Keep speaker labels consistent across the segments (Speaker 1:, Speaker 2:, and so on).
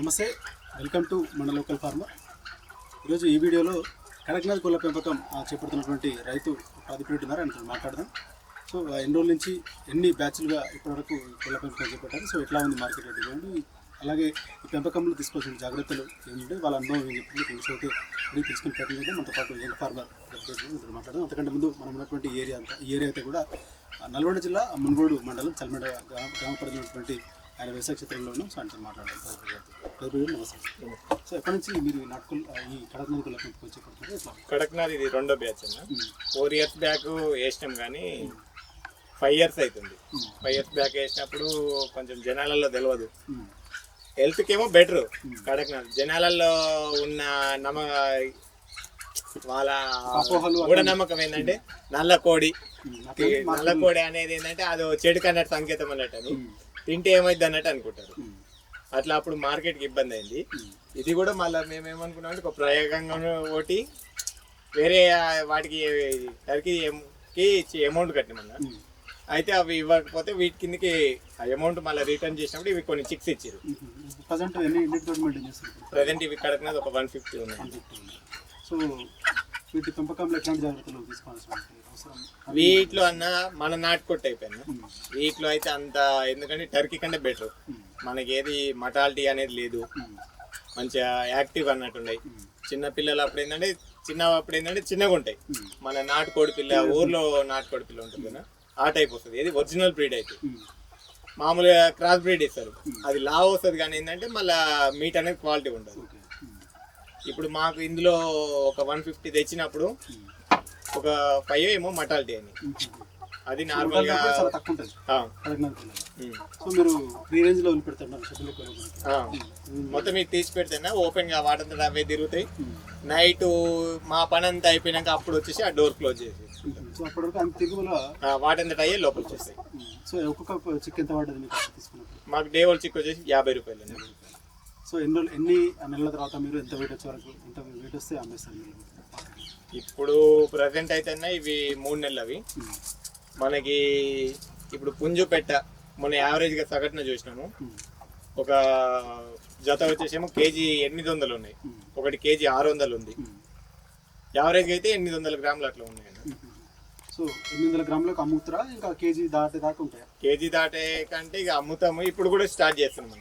Speaker 1: నమస్తే welcome to మన local farmer. ఈరోజు ఈ వీడియోలో కడక్నాథ్ కోళ్ళ పెంపకం ఆ, చేపడుతున్నటువంటి రైతు ప్రాధిపతి ఉన్నారు ఆయన మాట్లాడదాం. సో ఆ, ఎన్ని రోజుల నుంచి ఎన్ని బ్యాచ్లుగా ఇప్పటివరకు కోళ్ళ పెంపకం చేపట్టారు? సో ఎట్లా ఉంది మార్కెట్ డిమాండ్ అలాగే ఈ పెంపకంలో తీసుకోవాల్సిన జాగ్రత్తలు ఏమిటంటే వాళ్ళ అనుభవం ఏం చెప్పింది? తెలిసి అయితే అడిగి తెలుసుకునే ప్రయత్నం చేద్దాం. మనతో పాటు యంగ్ ఫార్మర్ ప్రెసిడెంట్ మాట్లాడదాం. అంతకంటే ముందు మనం ఉన్నటువంటి ఏరియా అంతా ఈ ఏరియా అయితే కూడా నల్గొండ జిల్లా మున్గోడు మండలం చల్మెడ గ్రామ గ్రామ పరిధిలో ఉన్నటువంటి ఆయన వ్యవసాయ క్షేత్రంలో ఉన్నాం సో ఆయనతో మాట్లాడాలి ప్రతినిధి నమస్తే. సో ఎప్పటి నుంచి మీరు నాటుకులు ఈ చేపడుతున్నారు ఎట్లా?
Speaker 2: కడక్నాథ్ ఇది రెండో బ్యాచ్ అన్న. ఫోర్ ఇయర్స్ బ్యాక్ వేసినాం కానీ ఫైవ్ ఇయర్స్ అవుతుంది. ఫైవ్ ఇయర్స్ బ్యాక్ వేసినప్పుడు కొంచెం జనాలలో తెలియదు హెల్త్కి ఏమో బెటర్ కడక్నాథ్ జనాలలో ఉన్న నమ్మ వాళ్ళ
Speaker 1: అపోహలు
Speaker 2: కూడా నమ్మకం ఏంటంటే నల్ల కోడి నల్ల కోడి అనేది ఏంటంటే అది చెడుకు అన్నట్టు సంకేతం అన్నట్టు అని తింటే ఏమైంది అన్నట్టు అనుకుంటారు. అట్లా అప్పుడు మార్కెట్కి ఇబ్బంది అయింది. ఇది కూడా మళ్ళీ మేము ఏమనుకున్నాం అంటే ఒక ప్రయోగంగా ఒకటి వేరే వాటికి టర్కీకి అమౌంట్ కట్టినమన్నా
Speaker 1: ఉమ్,
Speaker 2: అయితే అవి ఇవ్వకపోతే వీటి కిందకి ఆ అమౌంట్ మళ్ళీ రిటర్న్ చేసినప్పుడు ఇవి కొన్ని చిక్స్ ఇచ్చారు.
Speaker 1: ప్రజెంట్
Speaker 2: ఇవి కడకనది ఒక వన్ ఫిఫ్టీ ఉన్నాయి.
Speaker 1: సో వీటి పెంపకంలో ఎట్లాంటి జాగ్రత్తలు తీసుకోవాల్సిన అవసరం
Speaker 2: వీటిలో అన్న మన నాటుకొట్టు అయిపోయినా
Speaker 1: ఉమ్,
Speaker 2: వీటిలో అయితే అంత ఎందుకంటే టర్కీ కంటే బెటర్. మనకి ఏది మటాలిటీ అనేది లేదు. మంచిగా యాక్టివ్ అన్నట్టున్నాయి
Speaker 1: ఉమ్,
Speaker 2: చిన్న పిల్లలు అప్పుడు ఏంటంటే చిన్న అప్పుడు ఏంటంటే చిన్నగా ఉంటాయి. మన నాటుకోడి పిల్ల ఊర్లో నాటుకోడి పిల్ల ఉంటుంది కదా ఆ టైప్ వస్తుంది. ఇది ఒరిజినల్ బ్రీడ్ అయితే. మామూలుగా క్రాస్ బ్రీడ్ ఇస్తారు. అది లావ్ వస్తుంది కానీ ఏంటంటే మళ్ళీ మీట్ అనేది క్వాలిటీ ఉండదు. ఇప్పుడు మాకు ఇందులో ఒక వన్ ఫిఫ్టీ తెచ్చినప్పుడు ఒక ఫైవ్ ఏమో మటాలిటీ అని. అది
Speaker 1: కూడా చాలా తక్కువ ఉంటుంది. సో మీరు ఫ్రీ
Speaker 2: రేంజ్లో. మొత్తం ఇది తీసి పెడితేనే ఓపెన్గా వాటంతా అవే తిరుగుతాయి. నైట్ మా పని అంతా అయిపోయినాక అప్పుడు వచ్చేసి ఆ డోర్ క్లోజ్ చేసి.
Speaker 1: సో అప్పటివరకు అంత తిరుగులో
Speaker 2: వాటంతట అయ్యే లోపల వచ్చేస్తాయి.
Speaker 1: సో ఒక్కొక్క చిక్ ఎంత పడ్డది మీకు?
Speaker 2: డే ఓల్ చిక్ వచ్చేసి యాభై రూపాయలు అండి.
Speaker 1: సో ఎన్ని రోజులు ఎన్ని నెలల తర్వాత మీరు ఎంత వెయిట్ వచ్చే వరకు ఎంత వెయిట్ వస్తే అమ్మేస్తారు మీరు
Speaker 2: ఇప్పుడు ప్రజెంట్ అయితే ఇవి మూడు నెలలు అవి.
Speaker 1: ఉమ్,
Speaker 2: మనకి ఇప్పుడు పుంజు పెట్ట మన యావరేజ్గా సగటున చూసినాము
Speaker 1: ఉమ్,
Speaker 2: ఒక జత వచ్చేసేమో కేజీ ఎనిమిది వందలు ఉన్నాయి.
Speaker 1: ఉమ్,
Speaker 2: ఒకటి కేజీ ఆరు వందలు ఉంది.
Speaker 1: ఉమ్,
Speaker 2: యావరేజ్గా అయితే ఎనిమిది వందల గ్రాములు అట్లా ఉన్నాయండి.
Speaker 1: సో ఎనిమిది వందల గ్రాములకు అమ్ముతారా? ఇంకా కేజీ దాటే దాకా ఉంటాయా?
Speaker 2: కేజీ దాటే కంటే ఇక అమ్ముతాము. ఇప్పుడు కూడా స్టార్ట్ చేస్తున్నాం.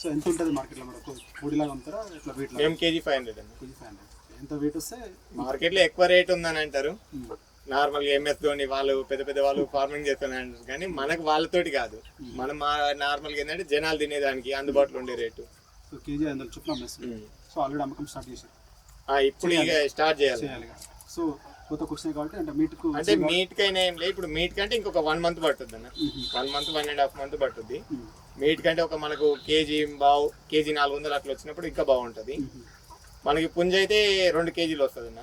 Speaker 1: సో ఎంత ఉంటుంది మార్కెట్లో మనకు పొడిలాగా అమ్ముతారా ఇట్లా వెయిట్
Speaker 2: మేము కేజీ ఫైవ్ హండ్రెడ్ అండి.
Speaker 1: కేజీ ఫైవ్ హండ్రెడ్ ఎంత వెయిట్ వస్తే
Speaker 2: మార్కెట్లో ఎక్కువ రేట్ ఉందని అంటారు.
Speaker 1: ఉమ్,
Speaker 2: నార్మల్గా ఎంఎస్ ధోని వాళ్ళు పెద్ద పెద్ద వాళ్ళు ఫార్మింగ్ చేస్తున్నారు కానీ మనకు వాళ్ళతోటి కాదు. మనం నార్మల్గా ఏంటంటే జనాలు తినేదానికి అందుబాటులో ఉండే రేటు
Speaker 1: సో కేజీ ఐదు వందల చొప్పున అమ్మేస్తుంది. సో ఆల్రెడీ అమ్మకం స్టార్ట్ చేశారు.
Speaker 2: ఇప్పుడు ఇక స్టార్ట్ చేయాలి.
Speaker 1: సో కాబట్టి అంటే మీట్కు
Speaker 2: అంటే మీట్ కైనా ఏం లేదు. ఇప్పుడు మీట్ కంటే ఇంకొక వన్ మంత్ పట్టుద్ది అన్న. One month one and half month
Speaker 1: um,
Speaker 2: meat కంటే ఒక మనకు కేజీ బావు కేజీ నాలుగు వందలు అట్లా వచ్చినప్పుడు ఇంకా బాగుంటుంది. మనకి పుంజ అయితే రెండు కేజీలు వస్తుంది అన్న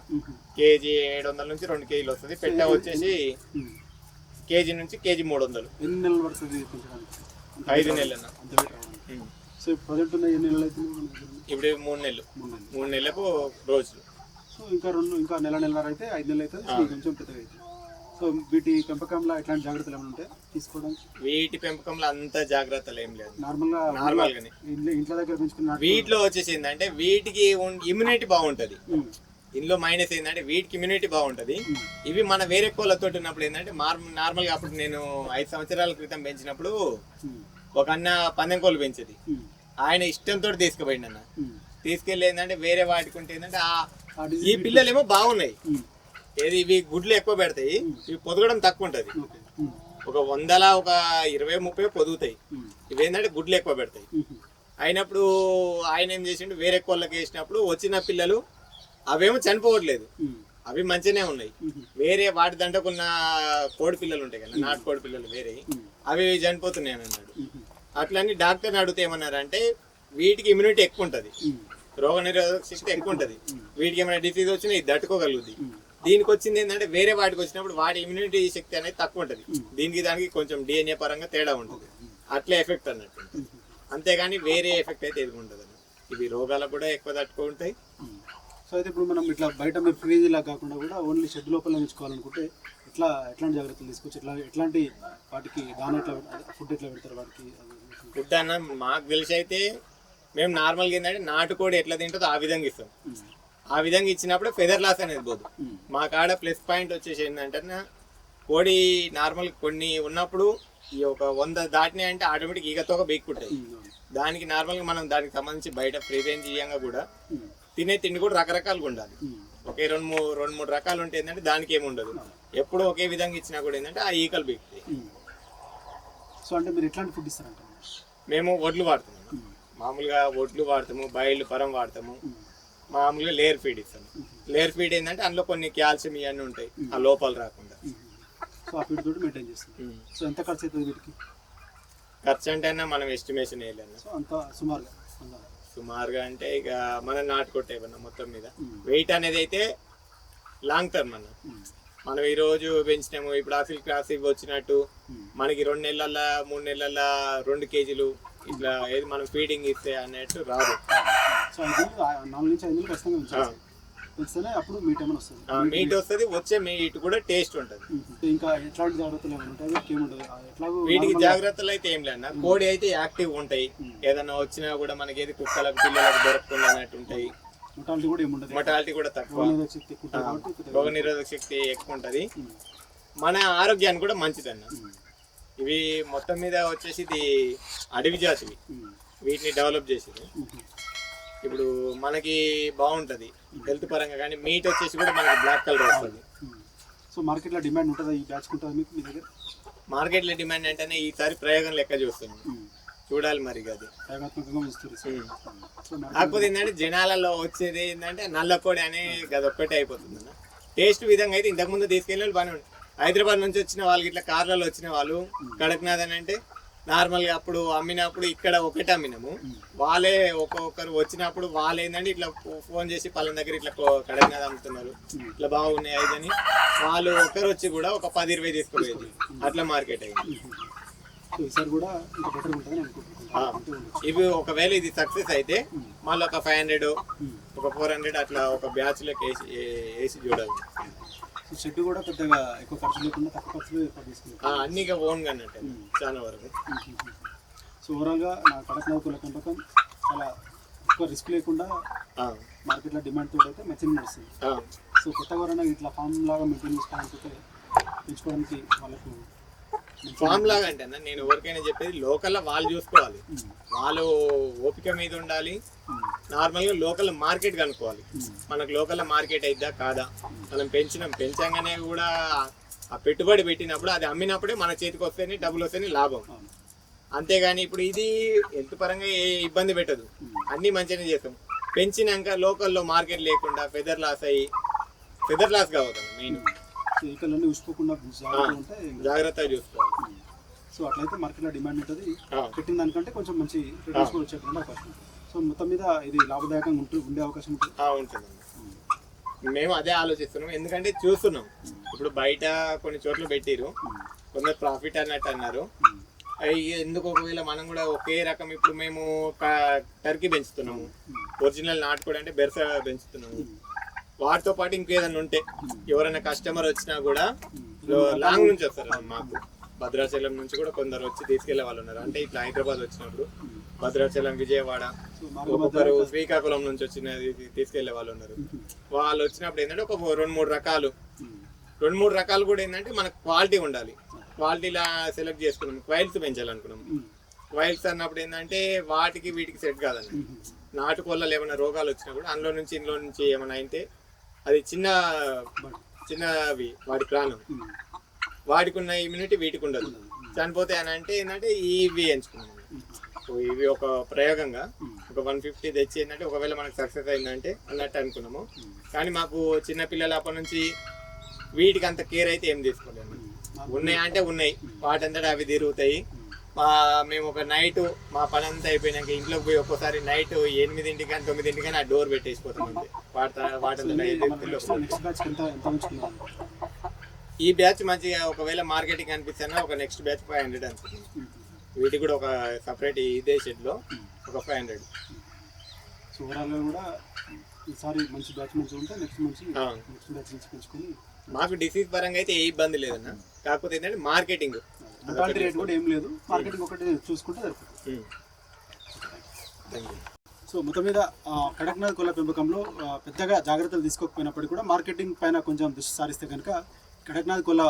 Speaker 2: కేజీ ఏడు వందల నుంచి రెండు కేజీలు వస్తుంది. పెట్ట వచ్చేసి. కేజీ నుంచి కేజీ మూడు వందలు.
Speaker 1: ఎన్ని నెలలు పడుతుంది
Speaker 2: ఐదు నెలలు అన్న.
Speaker 1: సో ప్రజెంట్ ఎన్ని నెలలు దగ్గర?
Speaker 2: ఇప్పుడు మూడు నెలలు.
Speaker 1: మూడు నెలలు.
Speaker 2: మూడు నెలలకు రోజులు.
Speaker 1: సో ఇంకా రెండు ఇంకా నెల నెలన్నర అయితే ఐదు నెలలు అయితే సో కొంచెం పెద్దగా అవుతుంది సో వీటి పెంపకంలో ఎట్లాంటి జాగ్రత్తలు ఏమైనా ఉంటాయి? తీసుకోవడానికి
Speaker 2: వీటి పెంపకంలో అంత జాగ్రత్తలు ఏం లేదు.
Speaker 1: నార్మల్గా
Speaker 2: నార్మల్ గానే
Speaker 1: ఇంట్లో దగ్గర పెంచుకున్న
Speaker 2: వీటిలో వచ్చేసి ఏంటంటే వీటికి ఇమ్యూనిటీ బాగుంటది. ఇందులో మైనస్ ఏంటంటే వీటికి ఇమ్యూనిటీ బాగుంటది. ఇవి మన వేరే కోళ్ళతో ఉన్నప్పుడు ఏంటంటే నార్మల్గా అప్పుడు నేను ఐదు సంవత్సరాల క్రితం పెంచినప్పుడు ఒక అన్న పందెం కోళ్ళు పెంచేది. ఆయన ఇష్టంతో తీసుకుపోయింది అన్న. తీసుకెళ్ళి ఏంటంటే వేరే వాటికి ఉంటే ఏంటంటే ఈ పిల్లలేమో బాగున్నాయి. ఏది ఇవి గుడ్లు ఎక్కువ పెడతాయి. ఇవి పొదగడం తక్కువ ఉంటది ఒక వందల ఒక ఇరవై ముప్పై పొదుగుతాయి. ఇవి ఏంటంటే గుడ్లు ఎక్కువ పెడతాయి. అయినప్పుడు ఆయన ఏం చేసిండు వేరే కోళ్ళకి వేసినప్పుడు వచ్చిన పిల్లలు అవేమో చనిపోవట్లేదు. అవి మంచిగానే ఉన్నాయి. వేరే వాటి దంటకున్న కోడి పిల్లలు ఉంటాయి కదా నాటు కోడి పిల్లలు వేరే. అవి చనిపోతున్నాయి అని అన్నాడు. అట్లని డాక్టర్ని అడిగితే ఏమన్నారంటే వీటికి ఇమ్యూనిటీ ఎక్కువ ఉంటుంది రోగ నిరోధక శక్తి ఎక్కువ ఉంటుంది. వీటికి ఏమైనా డిసీజ్ వచ్చినా ఇది తట్టుకోగలుగుతుంది
Speaker 1: ఉమ్.
Speaker 2: దీనికి వచ్చింది ఏంటంటే వేరే వాటికి వచ్చినప్పుడు వాటి ఇమ్యూనిటీ శక్తి అనేది తక్కువ ఉంటుంది. దీనికి దానికి కొంచెం డిఎన్ఏ పరంగా తేడా ఉంటుంది. అట్లా ఎఫెక్ట్ అన్నట్టు అంతేగాని వేరే ఎఫెక్ట్ అయితే ఎదుగు ఉంటుంది ఇవి రోగాలకు కూడా ఎక్కువ తట్టుకుంటాయి.
Speaker 1: సో అయితే ఇప్పుడు మనం ఇట్లా బయట మీరు ఫ్రీజ్ ఇలా కాకుండా కూడా ఓన్లీ షెడ్ లోపల ఉంచుకోవాలనుకుంటే ఎట్లా ఎట్లాంటి జాగ్రత్తలు తీసుకోవచ్చు ఎట్లా ఎట్లాంటి వాటికి దాని ఎట్లా ఫుడ్ ఎట్లా పెడతారు వాటికి?
Speaker 2: ఫుడ్ అన్న మాకు తెలిసి అయితే మేము నార్మల్గా ఏంటంటే నాటుకోడి ఎట్లా తింటుందో ఆ విధంగా ఇస్తాం. ఆ విధంగా ఇచ్చినప్పుడు ఫెదర్ లాస్ అనేది పోదు. మా కాడ ప్లస్ పాయింట్ వచ్చేసి ఏంటంటే కోడి నార్మల్ కొన్ని ఉన్నప్పుడు ఈ ఒక వంద దాటినాయి అంటే ఆటోమేటిక్ ఈగతో బీక్కుంటాయి దానికి నార్మల్గా మనం దానికి సంబంధించి బయట ఫ్రీ రేంజ్ ఇయ్యంగా కూడా తినే తిండి కూడా రకరకాలుగా ఉండాలి. ఒకే రెండు మూడు రెండు మూడు రకాలు ఉంటే ఏంటంటే దానికి ఏమి ఉండదు. ఎప్పుడు ఒకే విధంగా ఇచ్చినా కూడా ఏంటంటే ఆ ఈకలు బీక్తాయి.
Speaker 1: సో అంటే మీరు ఎట్లాంటి ఫుడ్ ఇస్తారంట
Speaker 2: మేము వడ్లు వాడుతున్నాము మామూలుగా వడ్లు వాడతాము బయలు పరం వాడతాము. మామూలుగా లేయర్ ఫీడ్ ఇస్తాము లేయర్ ఫీడ్ ఏంటంటే అందులో కొన్ని కాల్షియం ఇవన్నీ ఉంటాయి. ఆ లోపాలు రాకుండా.
Speaker 1: సో ఆ ఫీడ్ తోటి మెయింటైన్ చేస్తారు సో ఎంత ఖర్చు అవుతుంది వీటికి?
Speaker 2: ఖర్చు అంటే మనం ఎస్టిమేషన్ వేయలేము
Speaker 1: సో అంత సుమారుగా
Speaker 2: అంటే ఇక మనం నాటుకొట్టే మొత్తం మీద. వెయిట్ అనేది అయితే లాంగ్ టర్మ్ అన్న. మనం ఈ రోజు పెంచినాము ఇప్పుడు ఆఫిల్ క్రాస్ ఇవి వచ్చినట్టు మనకి రెండు నెలల మూడు నెలల రెండు కేజీలు ఇట్లా ఏది మనం ఫీడింగ్ ఇస్తే అన్నట్టు రాదు.
Speaker 1: సో నాలుగు నుంచి ఐదు నెలలు ఖచ్చితంగా ఉంచాలి. అప్పుడు మీట్ ఏమైనా వస్తుంది.
Speaker 2: మీట్ వస్తుంది వచ్చే మీట్ కూడా టేస్ట్ ఉంటుంది.
Speaker 1: ఇంకా ఎట్లాంటి జాగ్రత్తలు ఏమైనా వీటికి
Speaker 2: జాగ్రత్తలు అయితే ఏం లేదన్న. కోడి అయితే యాక్టివ్ ఉంటాయి. ఏదైనా వచ్చినా కూడా మనకి ఏది కుక్కలకు పిల్లలకు దొరకకుండా అన్నట్టు ఉంటాయి.
Speaker 1: mortality కూడా ఏముండదు
Speaker 2: మొటాలిటీ కూడా తక్కువ. రోగ నిరోధక శక్తి ఎక్కువ ఉంటది. మన ఆరోగ్యానికి కూడా మంచిదన్న. ఇవి మొత్తం మీద వచ్చేసి ఇది అడవి జాతివి. వీటిని డెవలప్ చేసేది. ఇప్పుడు మనకి బాగుంటది హెల్త్ పరంగా కానీ మీట్ వచ్చేసి కూడా మనకి బ్లాక్ కలర్ వస్తుంది.
Speaker 1: సో మార్కెట్లో డిమాండ్ ఉంటుందా? ఈ బ్యాచ్ ఉంటుంది మీకు మీ దగ్గర?
Speaker 2: మార్కెట్లో డిమాండ్ అంటేనే ఈసారి ప్రయోగం లెక్క చూస్తుంది. చూడాలి మరి అది. కాకపోతే ఏంటంటే జనాలలో వచ్చేది ఏంటంటే నల్లకోడి అనే గదొక్కటే అయిపోతుంది అన్న. టేస్ట్ విధంగా అయితే ఇంతకుముందు తీసుకెళ్ళి వాళ్ళు బాగానే ఉంటుంది హైదరాబాద్ నుంచి వచ్చిన వాళ్ళకి ఇట్లా కార్లలో వచ్చిన వాళ్ళు కడక్నాథ్ అని అంటే నార్మల్గా అప్పుడు అమ్మినప్పుడు ఇక్కడ ఒకటి అమ్మినాము. వాళ్ళే ఒక్కొక్కరు వచ్చినప్పుడు వాళ్ళు ఏంటంటే ఇట్లా ఫోన్ చేసి పలాన దగ్గర ఇట్లా కడక్నాథ్ అమ్ముతున్నారు. ఇట్లా బాగున్నాయి అని. వాళ్ళు ఒకరు వచ్చి కూడా ఒక పది ఇరవై తీసుకుపోయేది అట్లా మార్కెట్ అయింది. ఇవి ఒకవేళ ఇది సక్సెస్ అయితే మళ్ళీ ఒక ఫైవ్ హండ్రెడ్. ఒక ఫోర్ హండ్రెడ్ అట్లా ఒక బ్యాచ్ లెక్క వేసి వేసి చూడాలి.
Speaker 1: సో షెడ్ కూడా పెద్దగా ఎక్కువ ఖర్చు లేకుండా తక్కువ ఖర్చులో ఎక్కువ తీసుకుంటాం
Speaker 2: అన్ని ఇక ఓన్గా అన్నట్టు చాలా వరకు.
Speaker 1: సో ఓవరాల్గా నా కడక్నాథ్ పెంపకం చాలా ఎక్కువ రిస్క్ లేకుండా మార్కెట్లో డిమాండ్ తోటి అయితే మంచిగా నడుస్తుంది. సో కొత్తగా ఎవరైనా ఇట్లా ఫామ్ లాగా మెయింటైన్ చేసుకోవాలనుకుంటే పెంచుకోవడానికి వాళ్ళకు
Speaker 2: ఫామ్ లాగా అంటే నేను ఎవరికైనా చెప్పేది లోకల్ వాళ్ళు చూసుకోవాలి. వాళ్ళు ఓపిక మీద ఉండాలి.
Speaker 1: ఉమ్.
Speaker 2: నార్మల్గా లోకల్ మార్కెట్ కనుక్కోవాలి. మనకు లోకల్ మార్కెట్ అయిద్దా? కాదా? మనం పెంచినాం. పెంచంగానే కూడా ఆ పెట్టుబడి పెట్టినప్పుడు అది అమ్మినప్పుడే మన చేతికి వస్తేనే డబ్బులు వస్తేనే లాభం. అంతేగాని ఇప్పుడు ఇది హెల్త్ పరంగా ఏ ఇబ్బంది పెట్టదు. అన్ని మంచిగానే చేస్తాం. పెంచినాక లోకల్లో మార్కెట్ లేకుండా ఫెదర్ లాస్ అయ్యి ఫెదర్ లాస్ కావద్దు మెయిన్
Speaker 1: జాగ్రత్తగా
Speaker 2: చూసుకోవాలి.
Speaker 1: సో అట్లయితే మార్కెట్లో డిమాండ్ ఉంటుంది. పెట్టిన దానికంటే కొంచెం మంచి వచ్చేటువంటి అవకాశం సో మొత్తం మీద ఇది లాభదాయకంగా ఉంటూ ఉండే అవకాశం ఉంటుంది.
Speaker 2: ఉంటుందండి. మేము అదే ఆలోచిస్తున్నాం. ఎందుకంటే చూస్తున్నాం. ఇప్పుడు బయట కొన్ని చోట్ల పెట్టిరు కొందరు ప్రాఫిట్ అన్నట్టు అన్నారు. అయ్యి ఎందుకు ఒకవేళ మనం కూడా ఒకే రకం ఇప్పుడు మేము టర్కీ పెంచుతున్నాము. ఒరిజినల్ నాటుకోడి అంటే బెరస పెంచుతున్నాము. వాటితో పాటు ఇంకేదన్నా ఉంటే ఎవరైనా కస్టమర్ వచ్చినా కూడా లాంగ్ నుంచి వస్తారు మాకు. భద్రాచలం నుంచి కూడా కొందరు వచ్చి తీసుకెళ్ళే వాళ్ళు ఉన్నారు. అంటే ఇట్లా హైదరాబాద్ వచ్చినప్పుడు భద్రాచలం విజయవాడ ఒక్కొక్కరు శ్రీకాకుళం నుంచి వచ్చిన తీసుకెళ్ళే వాళ్ళు ఉన్నారు. వాళ్ళు వచ్చినప్పుడు ఏంటంటే ఒక రెండు మూడు రకాలు. రెండు మూడు రకాలు కూడా ఏంటంటే మనకు క్వాలిటీ ఉండాలి. క్వాలిటీలా సెలెక్ట్ చేసుకున్నాం. క్వైల్స్ పెంచాలనుకున్నాం. క్వైల్స్ అన్నప్పుడు ఏంటంటే వాటికి వీటికి సెట్ కాదండి. నాటుకోళ్ళలో ఏమైనా రోగాలు వచ్చినా కూడా అందులో నుంచి ఇందులో నుంచి ఏమైనా అయితే అది చిన్న చిన్నవి వాటి ప్రాణం. వాటికి ఉన్న ఇమ్యూనిటీ వీటికి ఉండదు. చనిపోతే అని అంటే ఏంటంటే ఇవి ఎంచుకున్నాం. ఇవి ఒక ప్రయోగంగా ఒక వన్ ఫిఫ్టీ తెచ్చి ఏంటంటే ఒకవేళ మనకు సక్సెస్ అయిందంటే అన్నట్టు అనుకున్నాము. కానీ మాకు చిన్న పిల్లలు అప్పటి నుంచి వీటికి అంత కేర్ అయితే ఏం తీసుకోలేము. ఉన్నాయి అంటే ఉన్నాయి. వాటంతటా అవి తిరుగుతాయి. మా మేము ఒక నైట్ మా పని అంతా అయిపోయినాక ఇంట్లోకి పోయి ఒక్కోసారి నైట్ ఎనిమిదింటికి కానీ తొమ్మిదింటికి కానీ ఆ డోర్ పెట్టేసిపోతాం అంతే. వాటి వాటంతటా ఈ బ్యాచ్ మంచిగా ఒకవేళ మార్కెటింగ్ అనిపిస్తున్నా ఒక నెక్స్ట్ బ్యాచ్ ఫైవ్ హండ్రెడ్ అనుకుంటున్నాం. వీటికి కూడా ఒక సపరేట్ ఇదే షెడ్లో ఒక ఫైవ్ హండ్రెడ్
Speaker 1: సో ఓవరాల్గా కూడా ఈసారి మంచి బ్యాచ్ నుంచి ఉంటే నెక్స్ట్ మంచి. నెక్స్ట్ బ్యాచ్ నుంచి పెంచుకొని
Speaker 2: మాకు డిసీజ్ పరంగా అయితే ఏ ఇబ్బంది లేదన్న. కాకపోతే ఏంటంటే మార్కెటింగ్
Speaker 1: రేట్ కూడా ఏం లేదు. మార్కెటింగ్ ఒకటి చూసుకుంటే సరిపోతుంది. సో మొత్తం మీద కడక్నాథ్ కోళ్ళ పెంపకంలో పెద్దగా జాగ్రత్తలు తీసుకోకపోయినప్పటికీ కూడా మార్కెటింగ్ పైన కొంచెం దృష్టి సారిస్తే కనుక కడక్నాథ్ కోళ్ళ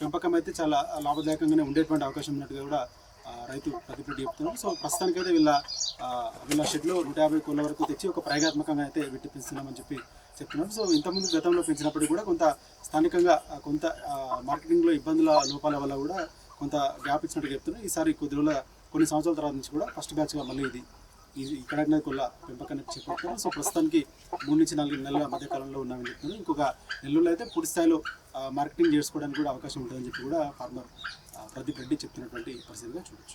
Speaker 1: పెంపకం అయితే చాలా లాభదాయకంగానే ఉండేటువంటి అవకాశం ఉన్నట్టుగా కూడా రైతు ప్రతిపెట్టి చెప్తున్నారు. సో ప్రస్తుతానికైతే వీళ్ళ వీళ్ళ షెడ్లో నూట యాభై కోళ్ళ వరకు తెచ్చి ఒక ప్రయోగాత్మకంగా అయితే పెట్టి పెంచుతున్నామని చెప్పి చెప్తున్నారు. సో ఇంతకుముందు గతంలో పెంచినప్పటికీ కూడా కొంత స్థానికంగా కొంత మార్కెటింగ్లో ఇబ్బందుల లోపాల వల్ల కూడా కొంత గ్యాప్ ఇచ్చినట్టు చెప్తున్నారు. ఈసారి కొద్ది రోజుల కొన్ని సంవత్సరాల తర్వాత నుంచి కూడా ఫస్ట్ బ్యాచ్గా మళ్ళీ ఇది ఇది ఇక్కడ కొల్ల పెంపకాన్ని చెప్పారు సో ప్రస్తుతానికి మూడు నుంచి నాలుగు నెలల మధ్య కాలంలో ఉన్నామని చెప్తున్నారు. ఇంకొక నెలలో అయితే పూర్తి స్థాయిలో మార్కెటింగ్ చేసుకోవడానికి కూడా అవకాశం ఉంటుందని చెప్పి కూడా ఫార్మర్ ప్రదీప్ రెడ్డి చెప్తున్నటువంటి పరిస్థితిగా చూడొచ్చు.